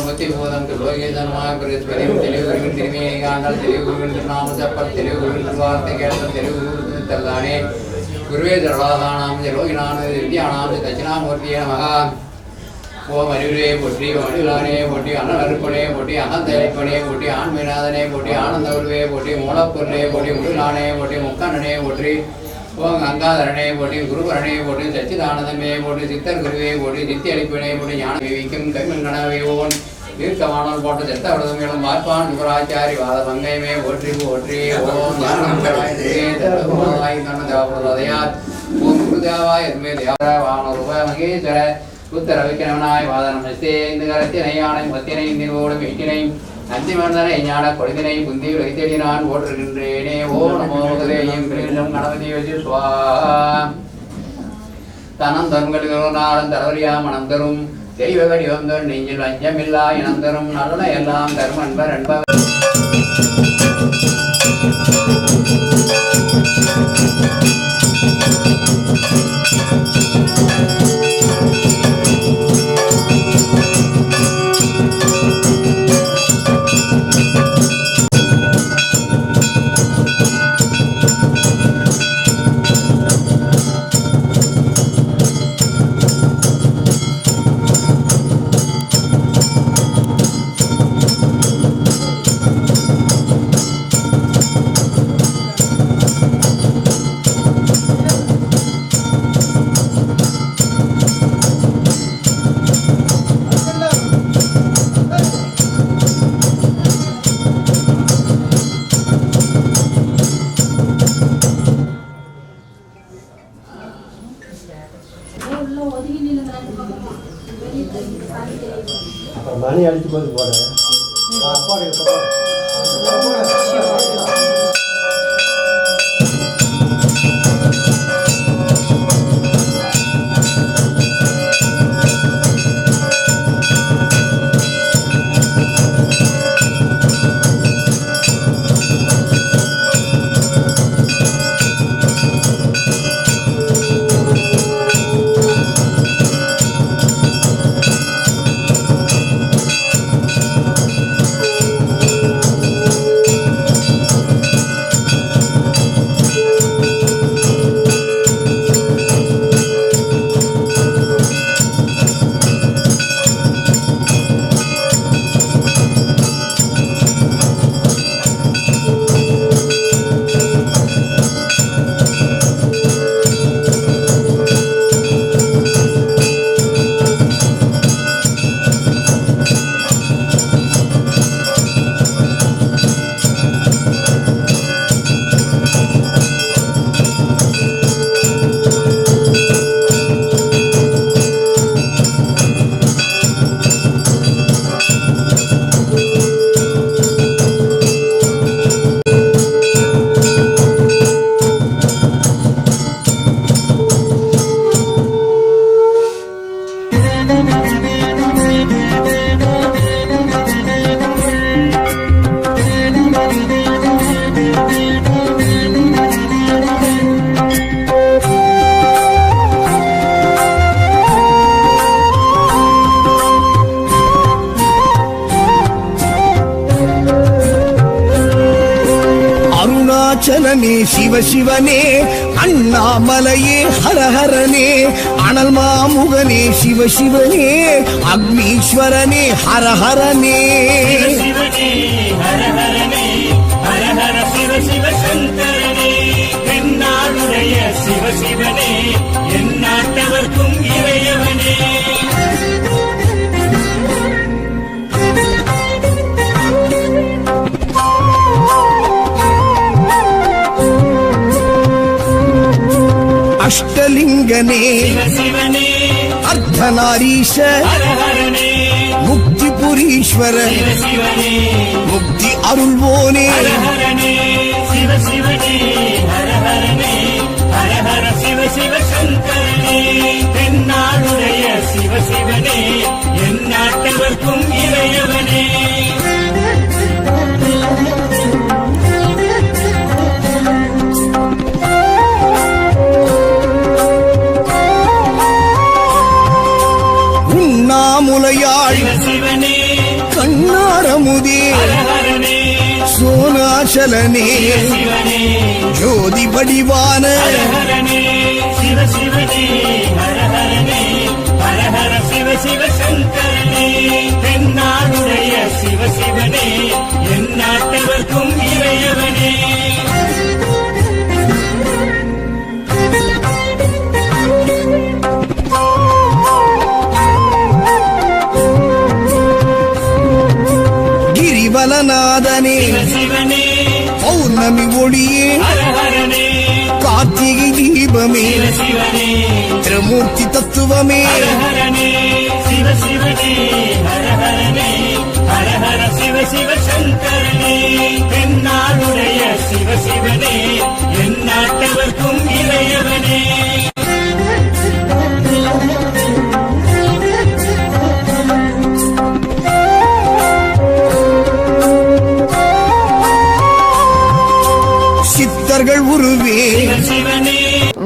புத்திபூதம் லோகேதனமாக பிரஸ்வரியும் தெளிவு குருவின் திருமையை காண்டால் தெளிவு குருவின் திருநாம சப்பல் தெளிவு குருவின் திருவார்த்தை கேட்டால் தெளிவு குரு தல்லானே குருவே தர்வாதானாம் ஜலோகினான வித்யானாம் தட்சிணாமூர்த்தியே மகா ஓம் அறிவுரே போற்றி வடிவானே போற்றி அன்னருப்பனே போற்றி அகந்தளிப்பனே போற்றி ஆண்மைநாதனே ஆனந்த ஆனந்தவருவே போற்றி மூலப்பொருளே போற்றி முருகானே போற்றி முக்கண்ணனே போற்றி ஓம் கங்காதரனே போற்றி குருபரனே போற்றி சச்சிதானந்தமே போற்றி சித்தர் குருவே போற்றி சித்தி அளிப்பனே போற்றி ஞான விவிக்கும் கைமன் கனவை ஓன் தீர்க்கமானல் போட்ட செத்த விரதம் மேலும் பார்ப்பான் சுகராச்சாரி வாத மங்கைமே போற்றி போற்றி ஓம். ஞானம் ஓம் குருதேவாய் எதுமே தேவராவான ரூப மகேஸ்வர உத்தர விக்கிரமனாய் வாதனம் நஸ்தே இந்த கரத்தினை யானை மத்தினை நிறுவோடும் வீட்டினை நந்தி ஞான கொழுதினை புந்தி வைத்தடி நான் போற்றுகின்றேனே ஓ நமோ முதலேயும் கிரீஷம் கணபதி வச்சு சுவா. தனம் தரும் நாளம் தரவரியா மனம் தரும். தெய்வ வடிவந்தர் நெஞ்சில் அஞ்சமில்லா இனம் தரும். நல்ல எல்லாம் தரும் அன்பர் அன்பர் அப்புறம் மணி அடிச்சு போது போடுறேன் அருணாச்சலனே சிவ சிவனே அண்ணாமலையே ஹரஹரனே அனல் மாமுகனே சிவ சிவனே அக்னீஸ்வரனே ஹரஹரனே அஷ்டலிங்கனே சிவ சிவனே அர்த்தநாரீஷ முக்தி புரீஸ்வர முக்தி அருள்வோனே. சிவ சிவனே ஹர சிவ சோனாச்சலனே. ஜோதி படிவான சிவ சிவனே என் நாட்டவர்க்கும் இறையவனே. சிவனே பௌர்ணமி ஒளியே கார்த்திகை தீபமே திருமூர்த்தி தத்துவமே. சிவ சிவ சங்கரனே தென்னாடுடைய சிவ சிவனே